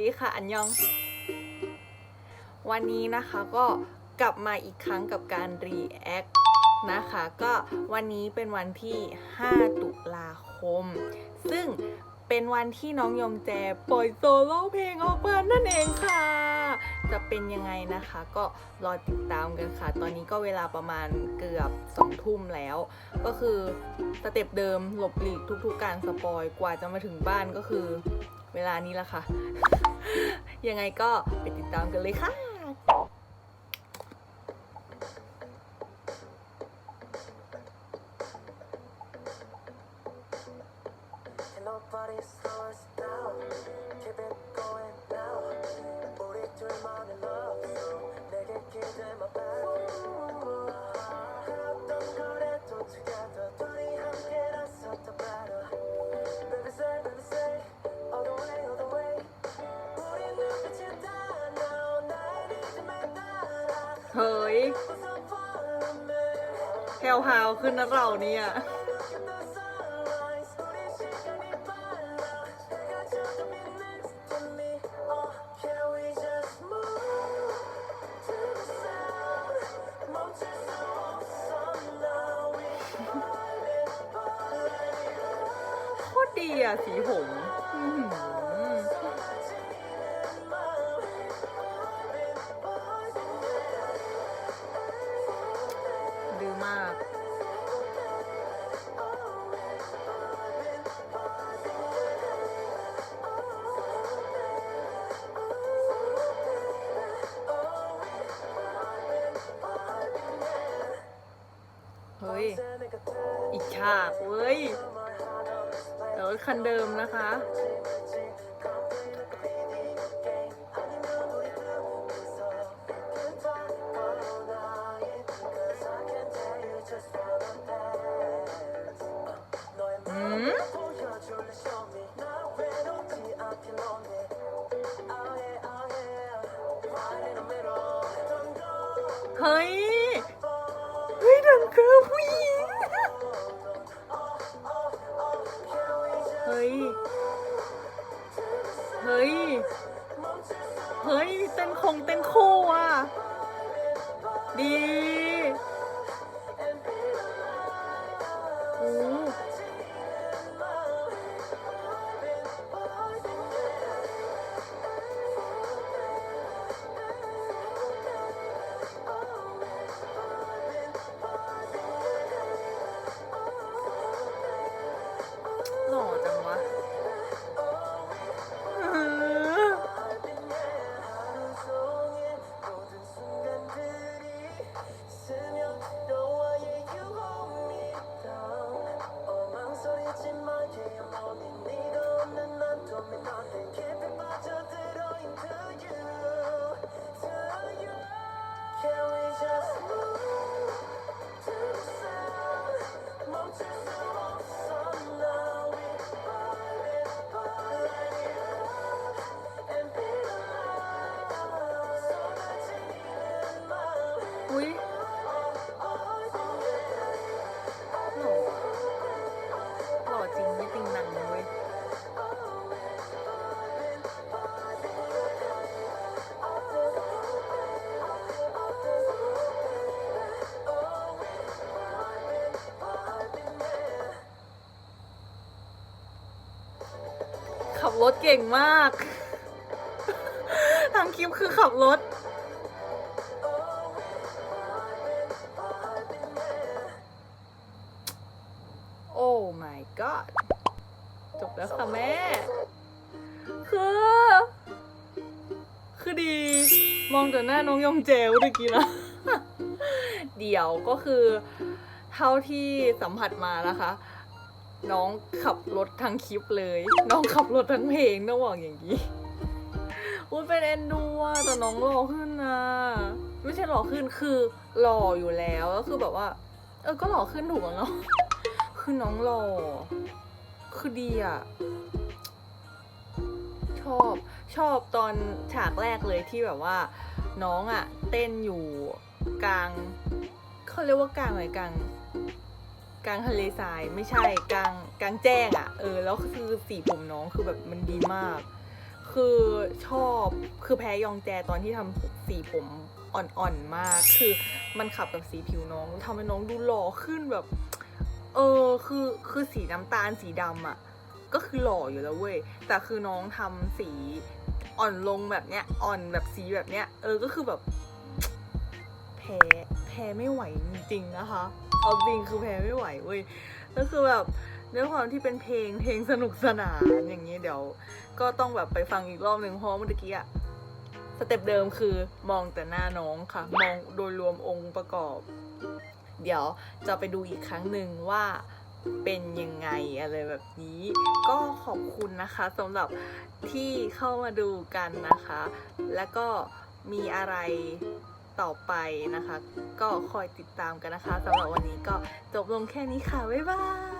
ดีค่ะ อันยอง วันนี้นะคะก็กลับมาอีกครั้งกับการรีแอคนะคะ ก็วันนี้เป็นวันที่ 5 ตุลาคม ซึ่งเป็นวันที่น้องยมแจปล่อยโซโล่เพลงออกมานั่นเองค่ะ จะเป็นยังไงนะคะ ก็รอติดตามกันค่ะ ตอนนี้ก็เวลาประมาณเกือบ2ทุ่มแล้ว ก็คือสเต็ปเดิมหลบหลีกทุกๆการสปอยกว่าจะมาถึงบ้านก็คือ เวลานี้ละค่ะ ยังไงก็ไปติดตามกันเลยค่ะ แถวหาวขึ้นนักเราเนี่ย โคตรดีอะ สีผม อีกเว้ยเดี๋ยวคันเดิมนะคะอืมเฮ้ย เฮ้ยดังเกิร์ผู้หญิง ฮ้ยเต้นคงเต้นคู่อะ ดีโอ้หล่อจังวะ บรถเก่งมาก ทางคลิปคือขับรถ โอ้ my god จบแล้วค่ะแม่ คือ คือดี มองแต่หน้าน้องยองเจลเมื่อกี้นะเดี๋ยวก็คือ เท่าที่สัมผัสมานะคะ น้องขับรถทั้งคลิปเลย น้องขับรถทั้งเพลงต้องบอกอย่างนี้อุ้ยเป็นเอ็นดูอะแต่น้องหล่อขึ้นนะไม่ใช่หล่อขึ้นคือหล่ออยู่แล้วก็คือแบบว่า เออก็หล่อขึ้นถูกแล้วเนาะคือน้องหล่อคือดีอะชอบชอบตอนฉากแรกเลยที่แบบว่า น้องอะเต้นอยู่กลางเขาเรียกว่ากลางอะไรกลาง กลางทะเลทรายไม่ใช่กลางกลางแจ้งอะ่ะ เออแล้วคือสีผมน้องคือแบบมันดีมาก คือชอบคือแพ้ยองแจตอนที่ทำสีผมอ่อนๆมาก คือมันขับกับสีผิวน้องทำให้น้องดูหล่อขึ้นแบบ เออคือคือสีน้ำตาลสีดำอะ่ะ ก็คือหล่ออยู่แล้วเว้ยแต่คือน้องทำสีอ่อนลงแบบเนี้ยอ่อนแบบสีแบบเนี้ย เออก็คือแบบแพ้แพ้ไม่ไหวจริงๆนะคะ เอาจริงคือแพ้ไม่ไหวเว้ยแล้วคือแบบด้วยความที่เป็นเพลงเพลงสนุกสนานอย่างนี้เดี๋ยว ก็ต้องแบบไปฟังอีกรอบหนึ่งเพราะเมื่อกี้อะสเต็ปเดิมคือมองแต่หน้าน้องค่ะ มองโดยรวมองค์ประกอบ เดี๋ยวจะไปดูอีกครั้งหนึ่งว่าเป็นยังไงอะไรแบบนี้ ก็ขอบคุณนะคะสำหรับที่เข้ามาดูกันนะคะ แล้วก็มีอะไร ต่อไปนะคะ ก็คอยติดตามกันนะคะสำหรับวันนี้ก็จบลงแค่นี้ค่ะ บ๊ายบาย